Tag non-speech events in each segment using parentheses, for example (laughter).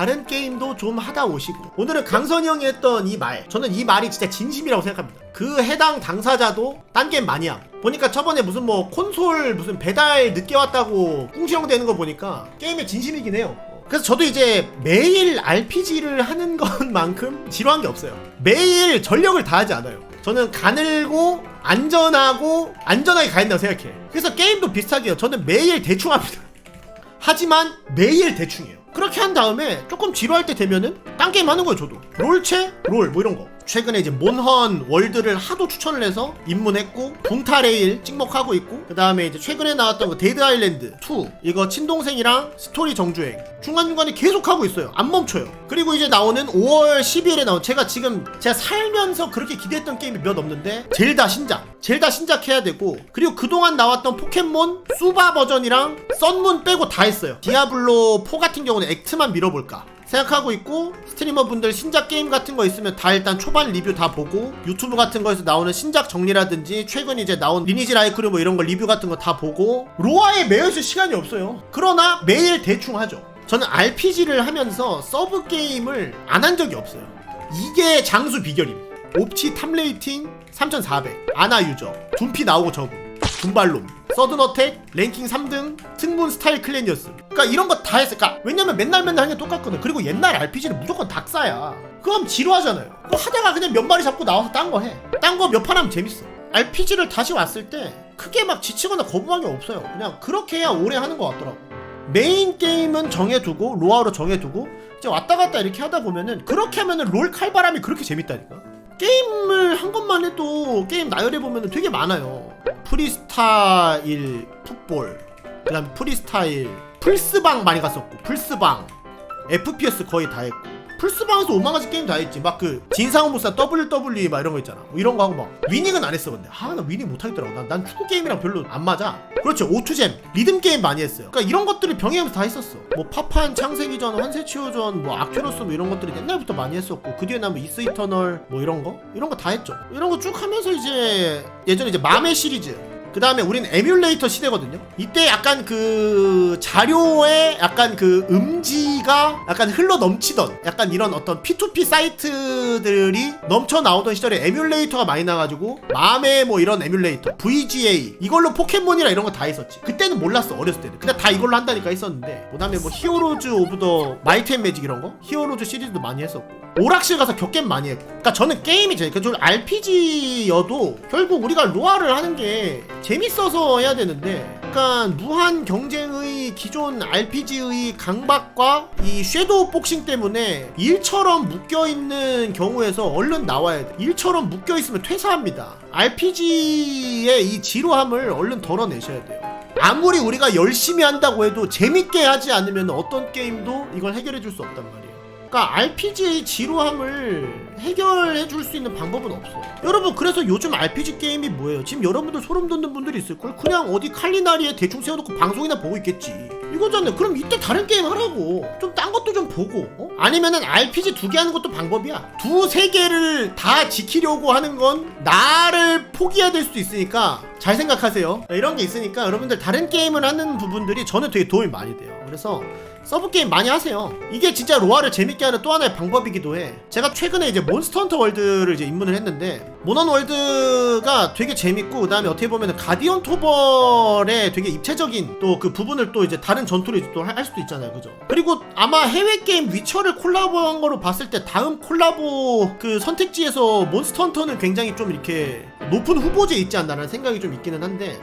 다른 게임도 좀 하다 오시고. 오늘은 강선이 형이 했던 이 말. 저는 이 말이 진짜 진심이라고 생각합니다. 그 해당 당사자도 딴 게임 많이 함. 보니까 저번에 무슨 뭐 콘솔 무슨 배달 늦게 왔다고 꿍시렁 되는 거 보니까 게임에 진심이긴 해요. 그래서 저도 이제 매일 RPG를 하는 (laughs) 것만큼 지루한 게 없어요. 매일 전력을 다하지 않아요. 저는 가늘고 안전하고 안전하게 가야 된다고 생각해 그래서 게임도 비슷하게요. 저는 매일 대충 합니다. 하지만 매일 대충이에요. 그렇게 한 다음에 조금 지루할 때 되면은 딴 게임 하는 거예요, 저도. 롤체? 롤, 뭐 이런 거. 최근에 이제 몬헌 월드를 하도 추천을 해서 입문했고, 붕타레일 찍먹하고 있고, 그 다음에 이제 최근에 나왔던 그 데드 아일랜드 2. 이거 친동생이랑 스토리 정주행. 중간중간에 계속 하고 있어요. 안 멈춰요. 그리고 이제 나오는 5월 12일에 나온 제가 지금 제가 살면서 그렇게 기대했던 게임이 몇 없는데, 젤다 신작. 젤다 신작 해야 되고, 그리고 그동안 나왔던 포켓몬 수바 버전이랑 썬문 빼고 다 했어요. 디아블로 4 같은 경우는 액트만 밀어볼까. 생각하고 있고 스트리머 분들 신작 게임 같은 거 있으면 다 일단 초반 리뷰 다 보고 유튜브 같은 거에서 나오는 신작 정리라든지 최근 이제 나온 리니지 라이크류 뭐 이런 거 리뷰 같은 거 다 보고 로아에 매여 있을 시간이 없어요. 그러나 매일 대충 하죠. 저는 RPG를 하면서 서브 게임을 안 한 적이 없어요. 이게 장수 비결임. 옵치 탑레이팅 3400 아나 유저. 둠피 나오고 저분. 분발놈 서든어택 랭킹 3등 특문 스타일 클랜이었음 그러니까 이런 거 다 했어. 그러니까 왜냐면 맨날 맨날 하는 게 똑같거든. 그리고 옛날 RPG는 무조건 닥사야. 그럼 지루하잖아요. 그거 하다가 그냥 몇 마리 잡고 나와서 딴 거 해. 딴 거 몇 판 하면 재밌어. RPG를 다시 왔을 때 크게 막 지치거나 거부감이 없어요. 그냥 그렇게 해야 오래 하는 것 같더라고. 메인 게임은 정해두고 로아로 정해두고 이제 왔다 갔다 이렇게 하다 보면은 그렇게 하면은 롤 칼바람이 그렇게 재밌다니까. 게임을 한 것만 해도 게임 나열해 보면 되게 많아요. 프리스타일 풋볼, 그 다음 프리스타일 플스방 많이 갔었고 플스방, FPS 거의 다 했고 플스방에서 오만가지 게임 다 했지. 막 그 진상무사 WWE 막 이런 거 있잖아. 뭐 이런 거 하고 막 위닝은 안 했어 근데. 아 나 위닝 못 하겠더라고. 난, 난 축구 게임이랑 별로 안 맞아. 그렇죠. 오투잼 리듬 게임 많이 했어요. 그러니까 이런 것들을 병행하면서 다 했었어. 뭐 파판 창세기전, 환세치유전, 뭐 아큐로스 뭐 이런 것들이 옛날부터 많이 했었고 그 뒤에 나뭐 이스 이터널 뭐 이런 거 이런 거 다 했죠. 이런 거 쭉 하면서 이제 예전에 이제 맘의 시리즈 그 다음에 우린 에뮬레이터 시대거든요. 이때 약간 그 자료에 약간 그 음지 가 약간 흘러 넘치던 약간 이런 어떤 P2P 사이트들이 넘쳐 나오던 시절에 에뮬레이터가 많이 나가지고 맘에 뭐 이런 에뮬레이터, VGA 이걸로 포켓몬이랑 이런 거다 있었지. 그때는 몰랐어 어렸을 때는. 근데 다 이걸로 한다니까 했었는데 그 다음에 뭐 히어로즈 오브 더 마이트 앤 매직 이런 거 히어로즈 시리즈도 많이 했었고. 오락실 가서 격겜 많이 했고. 그러니까 저는 게임이 제일 그좀 RPG여도 결국 우리가 로아를 하는 게 재밌어서 해야 되는데 약간 무한 경쟁의 기존 RPG의 강박과 이 섀도우 복싱 때문에 일처럼 묶여 있는 경우에서 얼른 나와야 돼. 일처럼 묶여 있으면 퇴사합니다. RPG의 이 지루함을 얼른 덜어내셔야 돼요. 아무리 우리가 열심히 한다고 해도 재밌게 하지 않으면 어떤 게임도 이걸 해결해 줄 수 없단 말이에요. 그러니까 RPG의 지루함을 해결해 줄 수 있는 방법은 없어. 여러분 그래서 요즘 RPG 게임이 뭐예요? 지금 여러분들 소름 돋는 분들이 있을 걸. 그냥 어디 칼리나리에 대충 세워놓고 방송이나 보고 있겠지. 이거잖아요. 그럼 이때 다른 게임 하라고. 좀 딴 것도 좀 보고. 어? 아니면은 RPG 두 개 하는 것도 방법이야. 두 세 개를 다 지키려고 하는 건 나를 포기해야 될 수도 있으니까 잘 생각하세요. 이런 게 있으니까 여러분들 다른 게임을 하는 부분들이 저는 되게 도움이 많이 돼요. 그래서 서브 게임 많이 하세요. 이게 진짜 로아를 재밌게 하는 또 하나의 방법이기도 해. 제가 최근에 이제 몬스터 헌터 월드를 이제 입문을 했는데 모넌 월드가 되게 재밌고 그다음에 어떻게 보면 가디언 토벌의 되게 입체적인 또 그 부분을 또 이제 다른 전투를 또 할 수도 있잖아요. 그죠? 그리고 아마 해외 게임 위쳐를 콜라보한 거로 봤을 때 다음 콜라보 그 선택지에서 몬스터 헌터는 굉장히 좀 이렇게 높은 후보지에 있지 않나라는 생각이 좀 있기는 한데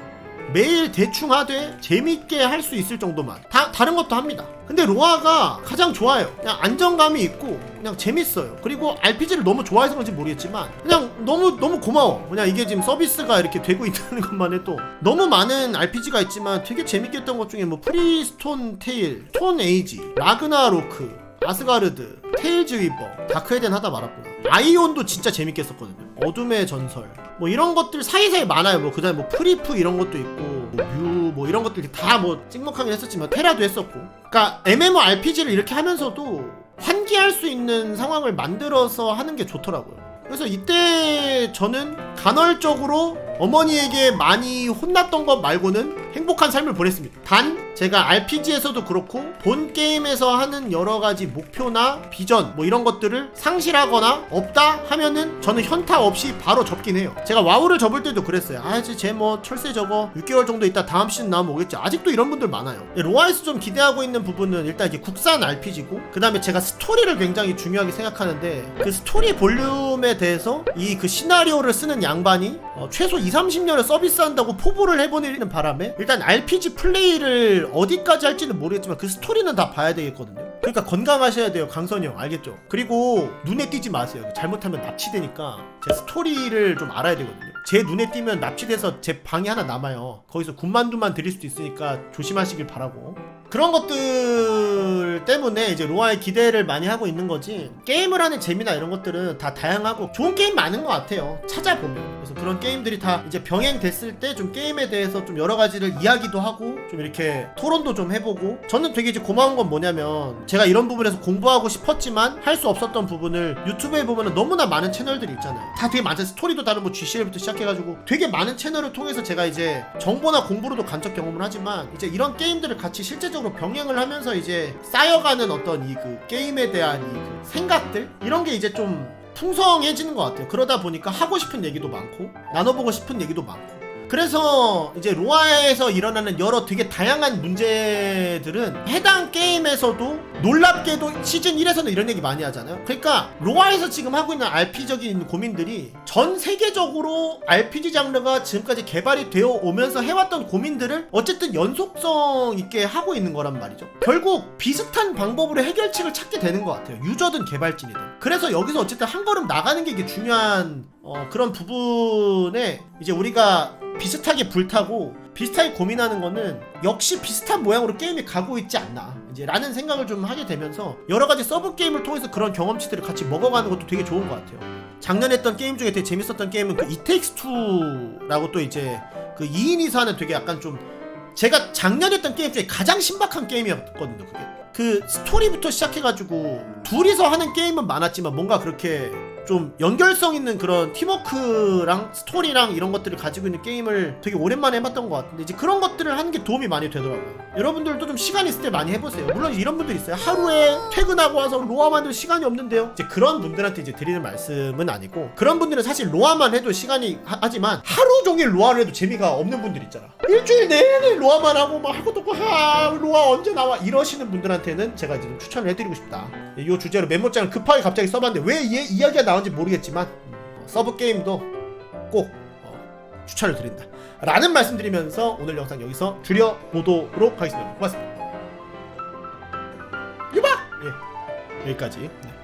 매일 대충 하되 재밌게 할 수 있을 정도만 다 다른 것도 합니다. 근데 로아가 가장 좋아요. 그냥 안정감이 있고 그냥 재밌어요. 그리고 RPG를 너무 좋아해서 그런지 모르겠지만 그냥 너무 너무 고마워. 그냥 이게 지금 서비스가 이렇게 되고 있다는 (laughs) 것만 해도 너무 많은 RPG가 있지만 되게 재밌게 했던 것 중에 뭐 프리스톤 테일, 톤 에이지, 라그나 로크, 아스가르드, 테일즈 위버, 다크헤덴 하다 말았구나. 아이온도 진짜 재밌게 했었거든요. 어둠의 전설. 뭐 이런 것들 사이사이 많아요. 뭐 그다음에 뭐 프리프 이런 것도 있고 뭐 뮤, 뭐 이런 것들 다 뭐 찍먹하긴 했었지만 테라도 했었고. 그러니까 MMORPG를 이렇게 하면서도 환기할 수 있는 상황을 만들어서 하는 게 좋더라고요. 그래서 이때 저는 간헐적으로 어머니에게 많이 혼났던 것 말고는 행복한 삶을 보냈습니다. 단 제가 RPG에서도 그렇고 본 게임에서 하는 여러 가지 목표나 비전 뭐 이런 것들을 상실하거나 없다 하면은 저는 현타 없이 바로 접긴 해요. 제가 와우를 접을 때도 그랬어요. 아 이제 쟤뭐 철새 저거 6개월 정도 있다 다음 시즌 나오면 오겠지. 아직도 이런 분들 많아요. 로아에서 좀 기대하고 있는 부분은 일단 이게 국산 RPG고 그 다음에 제가 스토리를 굉장히 중요하게 생각하는데 그 스토리 볼륨에 대해서 이 그 시나리오를 쓰는 양반이 어, 최소 2, 30년을 서비스한다고 포부를 해보내는 바람에 일단 RPG 플레이를 어디까지 할지는 모르겠지만 그 스토리는 다 봐야 되겠거든요. 그러니까 건강하셔야 돼요, 강선이 형. 알겠죠? 그리고 눈에 띄지 마세요. 잘못하면 납치되니까 제 스토리를 좀 알아야 되거든요. 제 눈에 띄면 납치돼서 제 방이 하나 남아요. 거기서 군만두만 드릴 수도 있으니까 조심하시길 바라고. 그런 것들 때문에 이제 로아의 기대를 많이 하고 있는 거지. 게임을 하는 재미나 이런 것들은 다 다양하고 좋은 게임 많은 것 같아요. 찾아보면. 그래서 그런 게임들이 다 이제 병행됐을 때 좀 게임에 대해서 좀 여러 가지를 이야기도 하고 좀 이렇게 토론도 좀 해보고. 저는 되게 이제 고마운 건 뭐냐면 제가 이런 부분에서 공부하고 싶었지만 할 수 없었던 부분을 유튜브에 보면은 너무나 많은 채널들이 있잖아요. 다 되게 많죠 스토리도 다르고 GCL부터 시작해가지고 되게 많은 채널을 통해서 제가 이제 정보나 공부로도 간접 경험을 하지만 이제 이런 게임들을 같이 실제적으로 병행을 하면서 이제 쌓 여가는 어떤 이 그 게임에 대한 이 그 생각들 이런 게 이제 좀 풍성해지는 것 같아요. 그러다 보니까 하고 싶은 얘기도 많고 나눠보고 싶은 얘기도 많고 그래서 이제 로아에서 일어나는 여러 되게 다양한 문제들은 해당 게임에서도 놀랍게도 시즌 1에서는 이런 얘기 많이 하잖아요. 그러니까 로아에서 지금 하고 있는 RP적인 고민들이 전 세계적으로 RPG 장르가 지금까지 개발이 되어 오면서 해왔던 고민들을 어쨌든 연속성 있게 하고 있는 거란 말이죠. 결국 비슷한 방법으로 해결책을 찾게 되는 것 같아요. 유저든 개발진이든. 그래서 여기서 어쨌든 한 걸음 나가는 게 이게 중요한 어, 그런 부분에 이제 우리가 비슷하게 불타고 비슷하게 고민하는 거는 역시 비슷한 모양으로 게임이 가고 있지 않나 이제 라는 생각을 좀 하게 되면서 여러 가지 서브 게임을 통해서 그런 경험치들을 같이 먹어가는 것도 되게 좋은 것 같아요. 작년에 했던 게임 중에 되게 재밌었던 게임은 그 이텍스 2라고 또 이제 그 2인이서 하는 되게 약간 좀 제가 작년에 했던 게임 중에 가장 신박한 게임이었거든요. 그게 그 스토리부터 시작해가지고 둘이서 하는 게임은 많았지만 뭔가 그렇게 좀 연결성 있는 그런 팀워크랑 스토리랑 이런 것들을 가지고 있는 게임을 되게 오랜만에 해봤던 것 같은데 이제 그런 것들을 하는 게 도움이 많이 되더라고요. 여러분들도 좀 시간 있을 때 많이 해보세요. 물론 이런 분들 있어요. 하루에 퇴근하고 와서 로아 만들 시간이 없는데요. 이제 그런 분들한테 이제 드리는 말씀은 아니고 그런 분들은 사실 로아만 해도 시간이 하, 지만 하루 종일 로아를 해도 재미가 없는 분들 있잖아. 일주일 내내 로아만 하고 막 할 것도 없고 하 로아 언제 나와 이러시는 분들한테는 제가 지금 추천을 해드리고 싶다. 이 주제로 메모장을 급하게 갑자기 써봤는데 왜이 이야기가 나온지 모르겠지만 음, 서브 게임도 꼭 어, 추천을 드린다. 라는 말씀드리면서 오늘 영상 여기서 줄여보도록 하겠습니다. 고맙습니다. 유바! 예, 여기까지. 네.